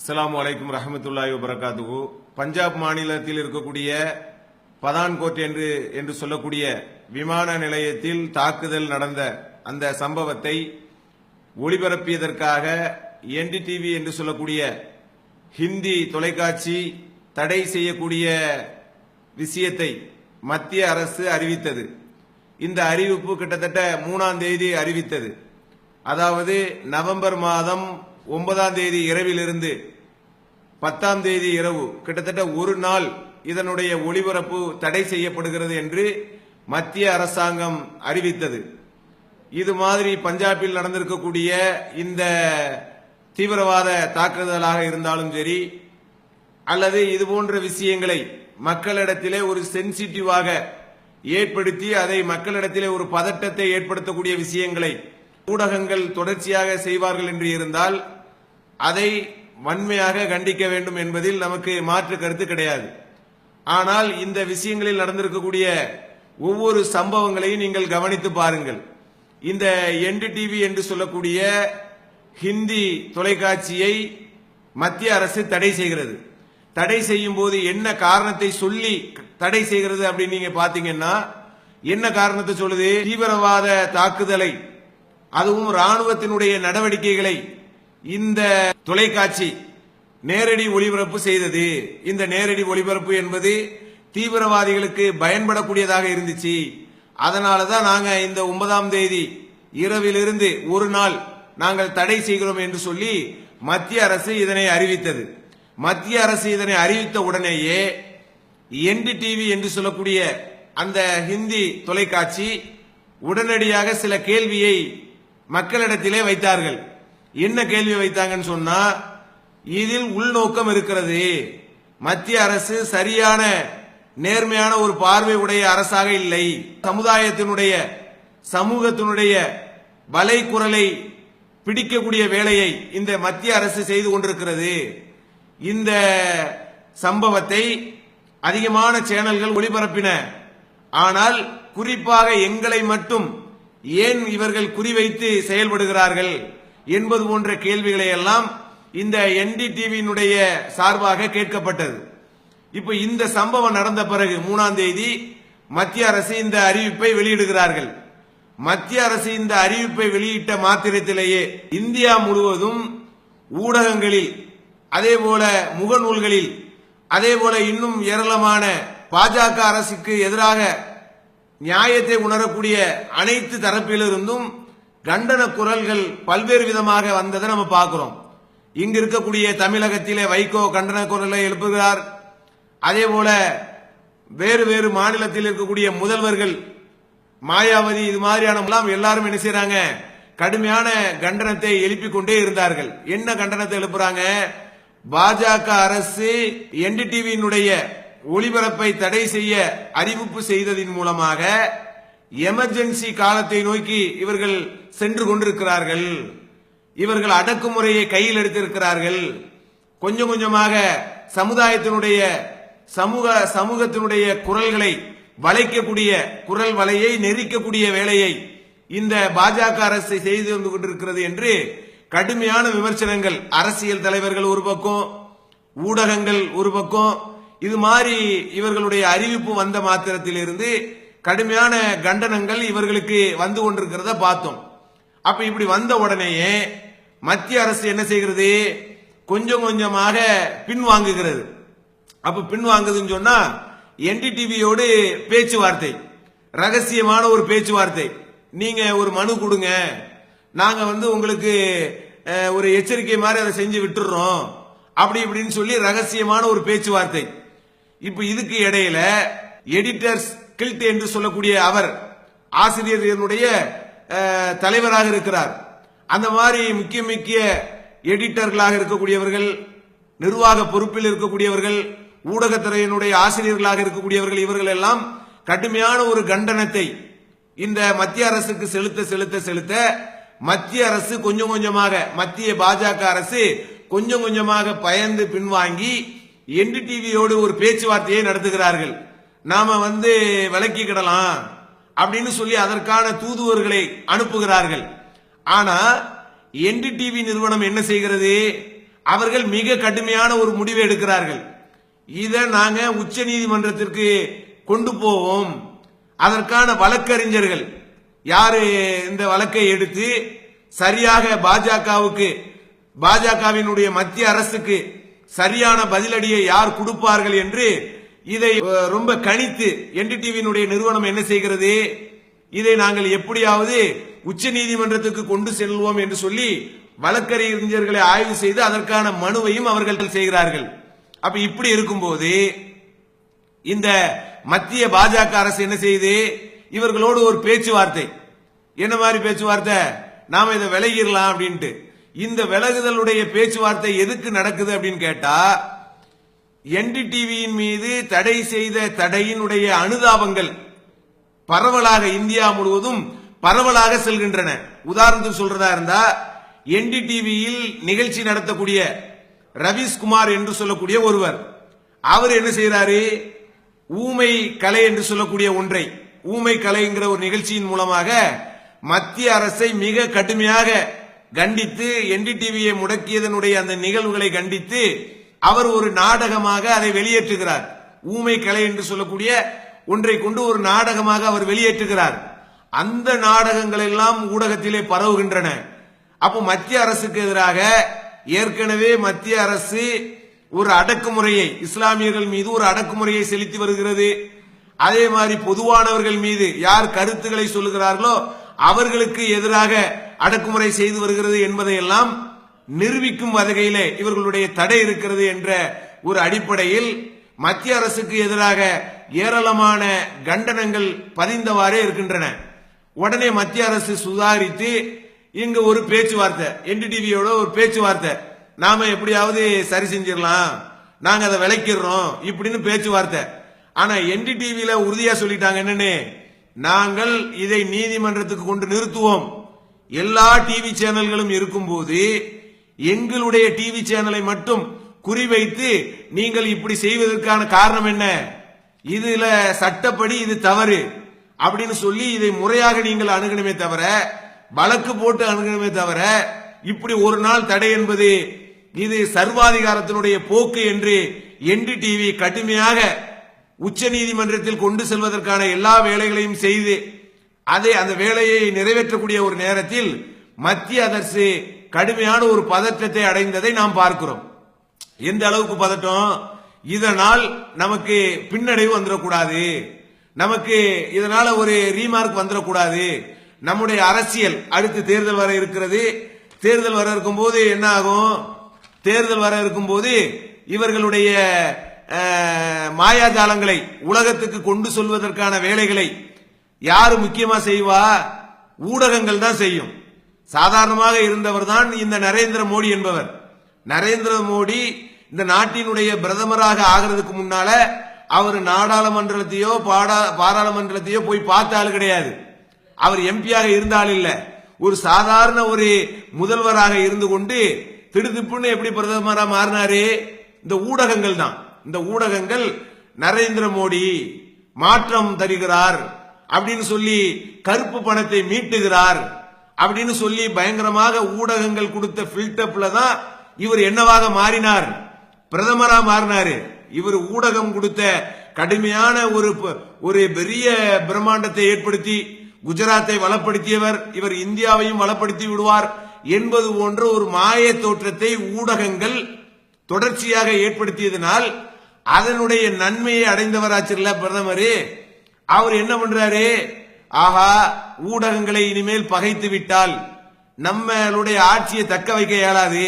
அஸ்லாம் அலைக்கும் ரஹமத்துல்லாஹி வபரகாத்துஹு. பஞ்சாப் மாநிலத்தில் இருக்கக்கூடிய பதான்கோட் என்று என்று சொல்லக்கூடிய விமான நிலையத்தில் தாக்குதல் நடந்த அந்த சம்பவத்தை ஒளிபரப்பியதற்காக என்டிடிவி என்று சொல்லக்கூடிய ஹிந்தி தொலைக்காட்சி தடை செய்யக்கூடிய விஷயத்தை மத்திய அரசு அறிவித்தது. இந்த அறிவிப்பு கிட்டத்தட்ட மூணாம் தேதி அறிவித்தது. அதாவது நவம்பர் மாதம் ஒன்பதாம் தேதி இரவிலிருந்து பத்தாம் தேதி இரவு கிட்டத்தட்ட ஒரு நாள் இதனுடைய ஒளிபரப்பு தடை செய்யப்படுகிறது என்று மத்திய அரசாங்கம் அறிவித்தது. இது மாதிரி பஞ்சாபில் நடந்திருக்கக்கூடிய இந்த தீவிரவாத தாக்குதலாக இருந்தாலும் சரி அல்லது இது போன்ற விஷயங்களை மக்களிடத்திலே ஒரு சென்சிட்டிவாக ஏற்படுத்தி அதை மக்களிடத்திலே ஒரு பதட்டத்தை ஏற்படுத்தக்கூடிய விஷயங்களை ஊடகங்கள் தொடர்ச்சியாக செய்வார்கள் என்று இருந்தால் அதை வன்மையாக கண்டிக்க வேண்டும் என்பதில் நமக்கு மாற்று கருத்து கிடையாது. ஆனால் இந்த விஷயங்களில் நடந்திருக்கக்கூடிய ஒவ்வொரு சம்பவங்களையும் நீங்கள் கவனித்து பாருங்கள். இந்த என்டி டிவி என்று சொல்லக்கூடிய ஹிந்தி தொலைக்காட்சியை மத்திய அரசு தடை செய்கிறது. தடை செய்யும் போது என்ன காரணத்தை சொல்லி தடை செய்கிறது அப்படின்னு நீங்க பாத்தீங்கன்னா என்ன காரணத்தை சொல்லுது? தீவிரவாத தாக்குதலை அதுவும் ராணுவத்தினுடைய நடவடிக்கைகளை இந்த தொலைக்காட்சி நேரடி ஒளிபரப்பு செய்தது. இந்த நேரடி ஒளிபரப்பு என்பது தீவிரவாதிகளுக்கு பயன்படக்கூடியதாக இருந்துச்சு. அதனால தான் நாங்க இந்த ஒன்பதாம் தேதி இரவிலிருந்து ஒரு நாள் நாங்கள் தடை செய்கிறோம் என்று சொல்லி மத்திய அரசு இதனை அறிவித்தது. மத்திய அரசு இதனை அறிவித்த உடனேயே என்டி டிவி என்று சொல்லக்கூடிய அந்த ஹிந்தி தொலைக்காட்சி உடனடியாக சில கேள்வியை மக்களிடத்திலே வைத்தார்கள். என்ன கேள்வி வைத்தாங்கன்னு சொன்னா இதில் உள்நோக்கம் இருக்கிறது. மத்திய அரசு சரியான நேர்மையான ஒரு பார்வை உடைய அரசாக இல்லை. சமுதாயத்தினுடைய சமூகத்தினுடைய வலை குரலை பிடிக்கக்கூடிய வேலையை இந்த மத்திய அரசு செய்து கொண்டிருக்கிறது. இந்த சம்பவத்தை அதிகமான சேனல்கள் ஒளிபரப்பின. ஆனால் குறிப்பாக எங்களை மட்டும் ஏன் இவர்கள் குறிவைத்து செயல்படுகிறார்கள்? என்பது போன்ற கேள்விகளை எல்லாம் இந்த என்டிடிவியினுடைய சார்பாக கேட்கப்பட்டது. இப்ப இந்த சம்பவம் நடந்த பிறகு மூணாம் தேதி மத்திய அரசு இந்த அறிவிப்பை வெளியிடுகிறார்கள். மத்திய அரசு இந்த அறிவிப்பை வெளியிட்ட மாத்திரத்திலேயே இந்தியா முழுவதும் ஊடகங்களில் அதே போல முகநூல்களில் அதே போல இன்னும் ஏராளமான பாஜக அரசுக்கு எதிராக நியாயத்தை உணரக்கூடிய அனைத்து தரப்பிலிருந்தும் கண்டன குரல்கள் பல்வேறு விதமாக வந்ததை நம்ம பார்க்கிறோம். இங்கு இருக்கக்கூடிய தமிழகத்திலே வைகோ கண்டன குரலை எழுப்புகிறார். அதே போல வேறு வேறு மாநிலத்தில் இருக்கக்கூடிய முதல்வர்கள் மாயாவதி இது மாதிரியான எல்லாம் எல்லாரும் என்ன செய்யறாங்க கடுமையான கண்டனத்தை எழுப்பிக் கொண்டே இருந்தார்கள். என்ன கண்டனத்தை எழுப்புறாங்க? பாஜக அரசு என்டிடிவியினுடைய ஒளிபரப்பை தடை செய்ய அறிவிப்பு செய்ததின் மூலமாக எமர்ஜென்சி காலத்தை நோக்கி இவர்கள் சென்று கொண்டிருக்கிறார்கள். இவர்கள் அடக்குமுறையை கையில் எடுத்திருக்கிறார்கள். கொஞ்சம் கொஞ்சமாக சமுதாயத்தினுடைய சமூக சமூகத்தினுடைய குரல்களை வளைக்கக்கூடிய குரல் வலையை நெரிக்கக்கூடிய வேலையை இந்த பாஜக அரசு செய்து வந்து கொண்டிருக்கிறது என்று கடுமையான விமர்சனங்கள் அரசியல் தலைவர்கள் ஒரு பக்கம் ஊடகங்கள் ஒரு பக்கம். இது மாதிரி இவர்களுடைய அறிவிப்பு வந்த மாத்திரத்திலிருந்து கடுமையான கண்டனங்கள் இவர்களுக்கு வந்து கொண்டிருக்கிறத பார்த்தோம். அப்ப இப்படி வந்த உடனேயே மத்திய அரசு என்ன செய்கிறது? கொஞ்சம் கொஞ்சமாக பின்வாங்குகிறது அப்ப பின்வாங்குதுன்னு சொன்னா என்டிடிவியோடு பேச்சுவார்த்தை ரகசியமான ஒரு பேச்சுவார்த்தை. நீங்க ஒரு மனு கொடுங்க. நாங்க வந்து உங்களுக்கு ஒரு எச்சரிக்கை மாதிரி அதை செஞ்சு விட்டுறோம். அப்படி இப்படின்னு சொல்லி ரகசியமான ஒரு பேச்சுவார்த்தை. இப்ப இதுக்கு இடையில எடிட்டர்ஸ் கில்ட் என்று சொல்லக்கூடிய அவர் ஆசிரியர்களுடைய தலைவராக இருக்கிறார். அந்த மாதிரி முக்கிய முக்கிய எடிட்டர்களாக இருக்கக்கூடியவர்கள் நிர்வாக பொறுப்பில் இருக்கக்கூடியவர்கள் ஊடகத்துறையினுடைய ஆசிரியர்களாக இருக்கக்கூடியவர்கள் இவர்கள் எல்லாம் கடுமையான ஒரு கண்டனத்தை இந்த மத்திய அரசுக்கு செலுத்த செலுத்த செலுத்த மத்திய அரசு கொஞ்சம் கொஞ்சமாக மத்திய பாஜக அரசு கொஞ்சம் கொஞ்சமாக பயந்து பின்வாங்கி என்டிடிவியோடு ஒரு பேச்சுவார்த்தையை நடத்துகிறார்கள். நாம வந்து விளக்கிக்கிடலாம் அப்படின்னு சொல்லி அதற்கான தூதுவர்களை அனுப்புகிறார்கள். ஆனா என்டிடிவி நிறுவனம் என்ன செய்கிறது? அவர்கள் மிக கடுமையான ஒரு முடிவை எடுக்கிறார்கள். இதை நாங்க உச்ச நீதிமன்றத்திற்கு கொண்டு போவோம். அதற்கான வழக்கறிஞர்கள் யாரு இந்த வழக்கை எடுத்து சரியாக பாஜகவுக்கு பாஜகவினுடைய மத்திய அரசுக்கு சரியான பதிலடியை யார் கொடுப்பார்கள் என்று இதை ரொம்ப கணித்து என்டிடிவியினுடைய நிறுவனம் என்ன செய்கிறது? இதை நாங்கள் எப்படியாவது உச்ச நீதிமன்றத்துக்கு கொண்டு செல்வோம் என்று சொல்லி வழக்கறிஞர்களை ஆய்வு செய்து அதற்கான மனுவையும் அவர்கள் செய்கிறார்கள். அப்ப இப்படி இருக்கும்போது இந்த மத்திய பாஜக அரசு என்ன செய்யுது? இவர்களோடு ஒரு பேச்சுவார்த்தை. என்ன மாதிரி பேச்சுவார்த்தை? நாம இதை விலகிடலாம் அப்படின்ட்டு. இந்த விலகுதலுடைய பேச்சுவார்த்தை எதுக்கு நடக்குது அப்படின்னு கேட்டா என்டிடிவியின் மீது தடை செய்த தடையினுடைய அனுதாபங்கள் பரவலாக இந்தியா முழுவதும் பரவலாக செல்கின்றன. உதாரணத்துக்கு சொல்றதா இருந்தா என்டிடிவியில் நிகழ்ச்சி நடத்தக்கூடிய ரவீஷ்குமார் என்று சொல்லக்கூடிய ஒருவர். அவர் என்ன செய்யறாரு ஊமை கலை என்று சொல்லக்கூடிய ஒன்றை ஊமை கலைங்கிற ஒரு நிகழ்ச்சியின் மூலமாக மத்திய அரசை மிக கடுமையாக கண்டித்து என்டிடிவியை முடக்கியதனுடைய அந்த நிகழ்வுகளை கண்டித்து அவர் ஒரு நாடகமாக அதை வெளியேற்றுகிறார். ஊமை கலை என்று சொல்லக்கூடிய ஒன்றை கொண்டு ஒரு நாடகமாக அவர் வெளியேற்றுகிறார். அந்த நாடகங்கள் எல்லாம் ஊடகத்திலே பரவுகின்றன. அப்போ மத்திய அரசுக்கு எதிராக ஏற்கனவே மத்திய அரசு ஒரு அடக்குமுறையை இஸ்லாமியர்கள் மீது ஒரு அடக்குமுறையை செலுத்தி வருகிறது. அதே மாதிரி பொதுவானவர்கள் மீது யார் கருத்துக்களை சொல்லுகிறார்களோ அவர்களுக்கு எதிராக அடக்குமுறை செய்து வருகிறது என்பதையெல்லாம் நிரூபிக்கும் வகையிலே இவர்களுடைய தடை இருக்கிறது என்ற ஒரு அடிப்படையில் மத்திய அரசுக்கு எதிராக ஏராளமான கண்டனங்கள் பதிந்தவாறே இருக்கின்றன. உடனே மத்திய அரசு சுதாரித்து இங்க ஒரு பேச்சுவார்த்தை என்டிடிவியோட ஒரு பேச்சுவார்த்தை. நாம எப்படியாவது சரி செஞ்சிடலாம் நாங்க அதை விளக்கிடுறோம் இப்படின்னு பேச்சுவார்த்தை. ஆனா என்டிடிவியில உறுதியா சொல்லிட்டாங்க என்னன்னு? நாங்கள் இதை நீதிமன்றத்துக்கு கொண்டு நிறுத்துவோம். எல்லா டிவி சேனல்களும் இருக்கும்போது எங்களுடைய டிவி சேனலை மட்டும் குறிவைத்து நீங்கள் இப்படி செய்வதற்கான காரணம் என்ன? இதுல சட்டப்படி இது தவறு. அப்படின்னு சொல்லி இதை முறையாக நீங்கள் அணுகணுமே தவிர வழக்கு போட்டு அணுகணுமே தவிர இப்படி ஒரு நாள் தடை என்பது இது சர்வாதிகாரத்தினுடைய போக்கு என்று என்டி டிவி கடுமையாக உச்ச நீதிமன்றத்தில் கொண்டு செல்வதற்கான எல்லா வேலைகளையும் செய்து அதை அந்த வேலையை நிறைவேற்றக்கூடிய ஒரு நேரத்தில் மத்திய அரசு கடுமையான ஒரு பதற்றத்தை அடைந்ததை நாம் பார்க்கிறோம். எந்த அளவுக்கு பதட்டம்? இதனால் நமக்கு பின்னடைவு வந்துடக்கூடாது. நமக்கு இதனால ஒரு ரீமார்க் வந்துடக்கூடாது. நம்முடைய அரசியல் அடுத்து தேர்தல் வர இருக்கிறது. தேர்தல் வர இருக்கும்போது என்ன ஆகும்? தேர்தல் வர இருக்கும்போது இவர்களுடைய மாயாஜாலங்களை உலகத்துக்கு கொண்டு சொல்வதற்கான வேலைகளை யாரு முக்கியமா செய்வா? ஊடகங்கள் தான் செய்யும். சாதாரணமாக இருந்தவர் தான் இந்த நரேந்திர மோடி என்பவர். நரேந்திர மோடி இந்த நாட்டினுடைய பிரதமராக ஆகிறதுக்கு முன்னால அவர் நாடாளுமன்றத்தையோ பாடா பாராளுமன்றத்தையோ போய் பார்த்த ஆள் கிடையாது. அவர் எம்பியாக இருந்தால் இல்ல. ஒரு சாதாரண ஒரு முதல்வராக இருந்து கொண்டு திடுதிப்புன்னு எப்படி பிரதமரா மாறினாரு? இந்த ஊடகங்கள் தான். இந்த ஊடகங்கள் நரேந்திர மோடி மாற்றம் தருகிறார் அப்படின்னு சொல்லி கருப்பு பணத்தை மீட்டுகிறார். அப்படின்னு சொல்லி பயங்கரமாக ஊடகங்கள் கொடுத்த பில்டப்ல தான் இவர் என்னவாக மாறினார்? பிரதமரா மாறினாரு. இவர் ஊடகம் கொடுத்த கடுமையான ஒரு ப- ஒரு பெரிய பிரம்மாண்டத்தை ஏற்படுத்தி குஜராத்தை வளப்படுத்தியவர் இவர் இந்தியாவையும் வளப்படுத்தி விடுவார் என்பது போன்ற ஒரு மாய தோற்றத்தை ஊடகங்கள் தொடர்ச்சியாக ஏற்படுத்தியதனால் அதனுடைய நன்மையை அடைந்தவராச்சு பிரதமரே. அவர் என்ன பண்றாரு? ஆஹா ஊடகங்களை இனிமேல் பகைத்து விட்டால் நம்மளுடைய ஆட்சியை தக்க வைக்க இயலாது.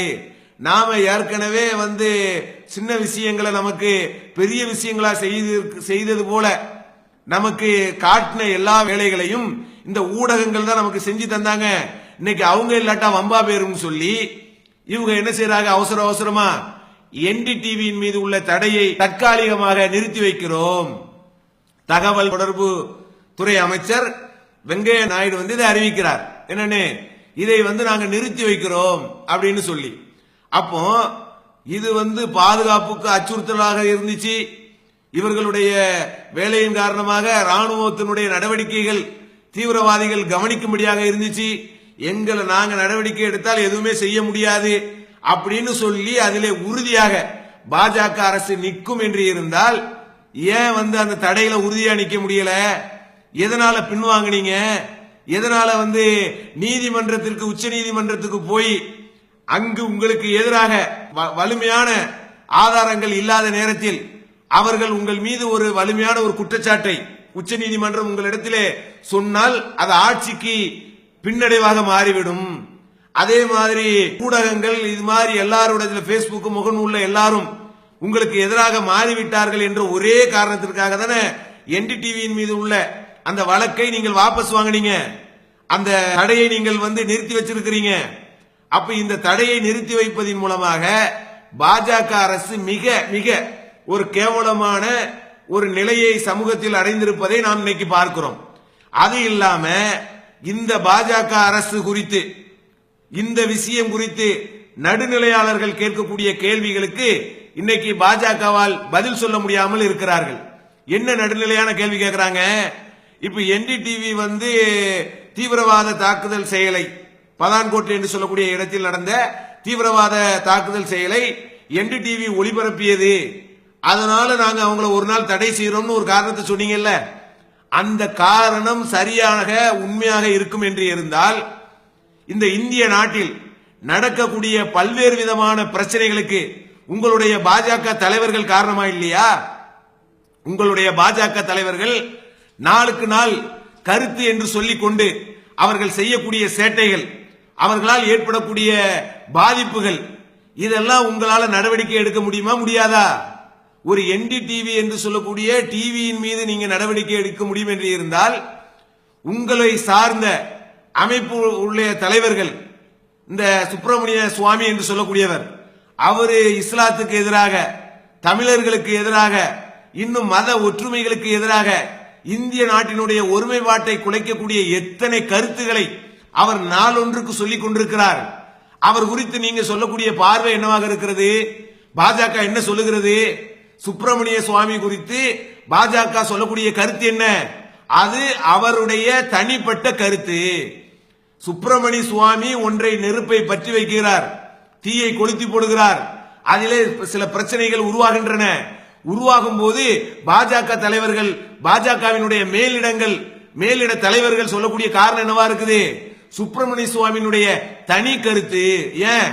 நாம ஏற்கனவே வந்து சின்ன விஷயங்களை நமக்கு பெரிய விஷயங்களா செய்து செய்தது போல நமக்கு காட்டின எல்லா வேலைகளையும் இந்த ஊடகங்கள் தான் நமக்கு செஞ்சு தந்தாங்க. இன்னைக்கு அவங்க இல்லாட்டா வம்பா பேரும் சொல்லி இவங்க என்ன செய்யறாங்க அவசர அவசரமா என்டிடிவியின் மீது உள்ள தடையை தற்காலிகமாக நிறுத்தி வைக்கிறோம். தகவல் தொடர்பு துறை அமைச்சர் வெங்கைய நாயுடு வந்து இதை அறிவிக்கிறார். என்னன்னு இதை வந்து நாங்க நிறுத்தி வைக்கிறோம் அப்படின்னு சொல்லி. அப்போ இது வந்து பாதுகாப்புக்கு அச்சுறுத்தலாக இருந்துச்சு. இவர்களுடைய வேலையின் காரணமாக ராணுவத்தினுடைய நடவடிக்கைகள் தீவிரவாதிகள் கவனிக்கும்படியாக இருந்துச்சு. எங்களை நாங்க நடவடிக்கை எடுத்தால் எதுவுமே செய்ய முடியாது அப்படின்னு சொல்லி அதிலே உறுதியாக பாஜக அரசு நிற்கும் என்று இருந்தால் ஏன் வந்து அந்த தடையில உறுதியா நிக்க முடியல? எதனால பின்வாங்குனீங்க எதனால வந்து நீதிமன்றத்திற்கு உச்ச நீதிமன்றத்துக்கு போய் அங்கு உங்களுக்கு எதிராக வ- வலிமையான ஆதாரங்கள் இல்லாத நேரத்தில் அவர்கள் உங்கள் மீது ஒரு வலிமையான ஒரு குற்றச்சாட்டை உச்ச நீதிமன்றம் உங்களிடத்திலே சொன்னால் அது ஆட்சிக்கு பின்னடைவாக மாறிவிடும். அதே மாதிரி ஊடகங்கள் இது மாதிரி எல்லாரோட பேஸ்புக் முகநூல்ல எல்லாரும் உங்களுக்கு எதிராக மாறிவிட்டார்கள் என்ற ஒரே காரணத்திற்காக தானே என்டிடிவியின் மீது உள்ள அந்த வழக்கை நீங்கள் வாபஸ் வாங்குனீங்க. அந்த தடையை நீங்கள் வந்து நிறுத்தி வச்சிருக்கிறீங்க. அப்ப இந்த தடையை நிறுத்தி வைப்பதன் மூலமாக பாஜக அரசு மிக மிக ஒரு கேவலமான ஒரு நிலையை சமூகத்தில் அடைந்திருப்பதை நாம் இன்னைக்கு பார்க்கிறோம். அது இல்லாம இந்த பாஜக அரசு குறித்து இந்த விஷயம் குறித்து நடுநிலையாளர்கள் கேட்கக்கூடிய கேள்விகளுக்கு இன்னைக்கு பாஜகவால் பதில் சொல்ல முடியாமல் இருக்கிறார்கள். என்ன நடுநிலையான கேள்வி கேட்கிறாங்க இப்ப என்டிடிவி வந்து தீவிரவாத தாக்குதல் செயலை பதான்கோட் என்று சொல்லக்கூடிய இடத்தில் நடந்த தீவிரவாத தாக்குதல் செயலை என்டிடிவி ஒளிபரப்பியது. அதனால நாங்க அவங்கள ஒரு நாள் தடை செய்யறோம்னு ஒரு காரணத்தை சொன்னீங்கல்ல. அந்த காரணம் சரியாக உண்மையாக இருக்கும் என்று இருந்தால் இந்த இந்திய நாட்டில் நடக்கக்கூடிய பல்வேறு விதமான பிரச்சனைகளுக்கு உங்களுடைய பாஜக தலைவர்கள் காரணமா இல்லையா? உங்களுடைய பாஜக தலைவர்கள் நாளுக்கு நாள் கருத்து என்று சொல்லிக் கொண்டு அவர்கள் செய்யக்கூடிய சேட்டைகள் அவர்களால் ஏற்படக்கூடிய பாதிப்புகள் இதெல்லாம் உங்களால நடவடிக்கை எடுக்க முடியுமா முடியாதா? ஒரு என்டி டிவி என்று சொல்லக்கூடிய டிவியின் மீது நீங்க நடவடிக்கை எடுக்க முடியும் என்று இருந்தால் உங்களை சார்ந்த அமைப்பு உள்ள தலைவர்கள் இந்த சுப்பிரமணிய சுவாமி என்று சொல்லக்கூடியவர் அவரு இஸ்லாத்துக்கு எதிராக தமிழர்களுக்கு எதிராக இன்னும் மத ஒற்றுமைகளுக்கு எதிராக இந்திய நாட்டினுடைய ஒருமைப்பாட்டை குலைக்கக்கூடிய எத்தனை கருத்துக்களை அவர் நாளொன்றுக்கு சொல்லிக் கொண்டிருக்கிறார். அவர் குறித்து நீங்க சொல்லக்கூடிய பார்வை என்னவாக இருக்கிறது? பாஜக என்ன சொல்லுகிறது? சுப்பிரமணிய சுவாமி குறித்து பாஜக சொல்லக்கூடிய கருத்து என்ன? அது அவருடைய தனிப்பட்ட கருத்து. சுப்பிரமணி சுவாமி ஒன்றை நெருப்பை பற்றி வைக்கிறார். தீயை கொளுத்தி போடுகிறார். அதிலே சில பிரச்சனைகள் உருவாகின்றன. உருவாகும் போது பாஜக தலைவர்கள் பாஜகவினுடைய மேலிடங்கள் மேலிட தலைவர்கள் சொல்லக்கூடிய காரணம் என்னவா இருக்குது? சுப்பிரமணிய சுவாமியினுடைய தனி கருத்து. ஏன்?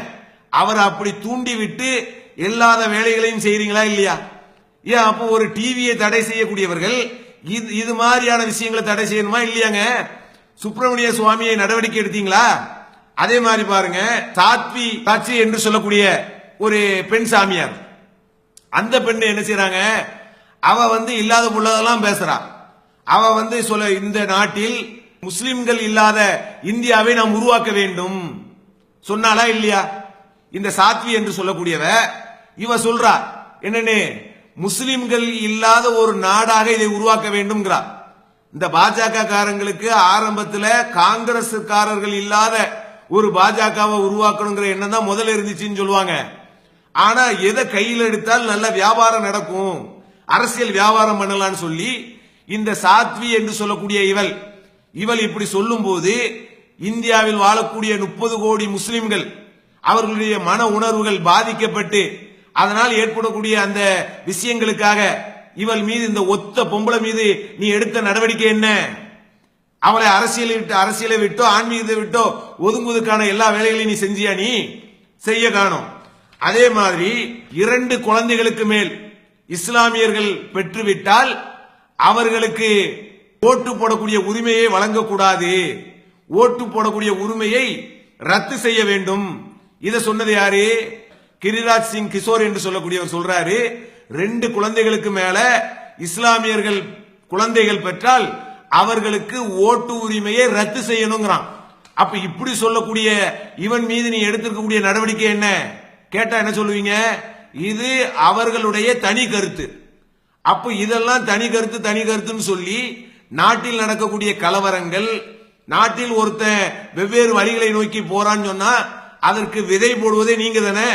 அவர் அப்படி தூண்டி விட்டு இல்லாத வேலைகளையும் செய்றீங்களா இல்லையா? ஏன் அப்போ ஒரு டிவியை தடை செய்யக்கூடியவர்கள் இது இது மாதிரியான விஷயங்களை தடை செய்யணுமா இல்லையாங்க? சுப்பிரமணிய சுவாமியை நடவடிக்கை எடுத்தீங்களா? அதே மாதிரி பாருங்க சாத்வி காட்சி என்று சொல்லக்கூடிய ஒரு பெண் சாமியார். அந்த பெண்ணு என்ன செய்யறாங்க அவ வந்து இல்லாத உள்ளதெல்லாம் பேசுறா. அவ வந்து சொல்ல இந்த நாட்டில் முஸ்லிம்கள் இல்லாத இந்தியாவை நாம் உருவாக்க வேண்டும். சொன்னாலா இல்லையா? இந்த சாத்வி என்று சொல்லக்கூடியவ இவ சொல்றா என்னன்னு முஸ்லிம்கள் இல்லாத ஒரு நாடாக இதை உருவாக்க வேண்டும்ங்கிறா. இந்த பாஜக காரங்களுக்கு ஆரம்பத்தில் காங்கிரஸ்காரர்கள் இல்லாத ஒரு பாஜகவை உருவாக்கணுங்கிற எண்ணம் தான் முதல்ல இருந்துச்சுன்னு சொல்லுவாங்க. ஆனா எதை கையில் எடுத்தால் நல்ல வியாபாரம் நடக்கும்? அரசியல் வியாபாரம் பண்ணலாம்னு சொல்லி இந்த சாத்வி என்று சொல்லக்கூடிய இவள் இவள் இப்படி சொல்லும்போது இந்தியாவில் வாழக்கூடிய முப்பது கோடி முஸ்லிம்கள் அவர்களுடைய மன உணர்வுகள் பாதிக்கப்பட்டு அதனால் ஏற்படக்கூடிய அந்த விஷயங்களுக்காக இவள் மீது இந்த ஒத்த பொம்பளை மீது நீ எடுத்த நடவடிக்கை என்ன? அவளை அரசியலை விட்டு அரசியலை விட்டோ ஆன்மீகத்தை விட்டோ ஒதுங்குவதற்கான எல்லா வேலைகளையும் நீ செஞ்சியா நீ? செய்ய காணும். அதே மாதிரி இரண்டு குழந்தைகளுக்கு மேல் இஸ்லாமியர்கள் பெற்றுவிட்டால் அவர்களுக்கு ஓட்டு போடக்கூடிய உரிமையை வழங்கக்கூடாது. ஓட்டு போடக்கூடிய உரிமையை ரத்து செய்ய வேண்டும். இதை சொன்னது யாரு? கிரிராஜ் சிங் கிஷோர் என்று சொல்லக்கூடியவர் சொல்றாரு. ரெண்டு குழந்தைகளுக்கு மேல இஸ்லாமியர்கள் குழந்தைகள் பெற்றால் அவர்களுக்கு ஓட்டு உரிமையை ரத்து செய்யணுங்கிறான். அப்ப இப்படி சொல்லக்கூடிய இவன் மீது நீ எடுத்திருக்கக்கூடிய நடவடிக்கை என்ன? கேட்டா என்ன சொல்லுவீங்க? இது அவர்களுடைய தனி கருத்து. அப்ப இதெல்லாம் தனி கருத்து தனி கருத்துன்னு சொல்லி நாட்டில் நடக்கக்கூடிய கலவரங்கள் நாட்டில் ஒருத்தன் வெவ்வேறு வழிகளை நோக்கி போறான்னு சொன்னா அதற்கு விதை போடுவதே நீங்க தானே?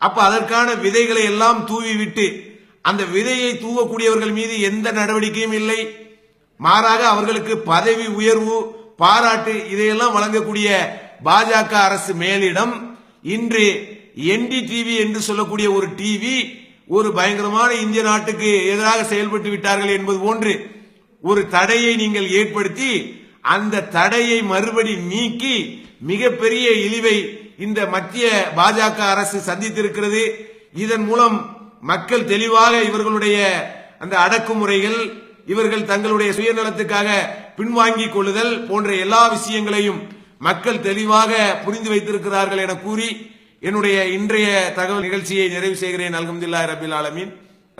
அப்ப அதற்கான விதைகளை எல்லாம் தூவி விட்டு அந்த விதையை தூவக்கூடியவர்கள் மீது எந்த நடவடிக்கையும் இல்லை. மாறாக அவர்களுக்கு பதவி உயர்வு பாராட்டு இதையெல்லாம் வழங்கக்கூடிய பாஜக அரசு மேலிடம் இன்று என்டி டிவி என்று சொல்லக்கூடிய ஒரு டிவி ஒரு பயங்கரமான இந்திய நாட்டுக்கு எதிராக செயல்பட்டு விட்டார்கள் என்பது போன்று ஒரு தடையை நீங்கள் ஏற்படுத்தி அந்த தடையை மறுபடி நீக்கி மிகப்பெரிய இழிவை இந்த மத்திய பாஜக அரசு சந்தித்திருக்கிறது. இதன் மூலம் மக்கள் தெளிவாக இவர்களுடைய அந்த அடக்குமுறைகள் இவர்கள் தங்களுடைய சுயநலத்துக்காக பின்வாங்கிக் கொள்ளுதல் போன்ற எல்லா விஷயங்களையும் மக்கள் தெளிவாக புரிந்து வைத்திருக்கிறார்கள் என கூறி என்னுடைய இன்றைய தகவல் நிகழ்ச்சியை நிறைவு செய்கிறேன். அலமதுல்லா ரபில் ஆலமீன்.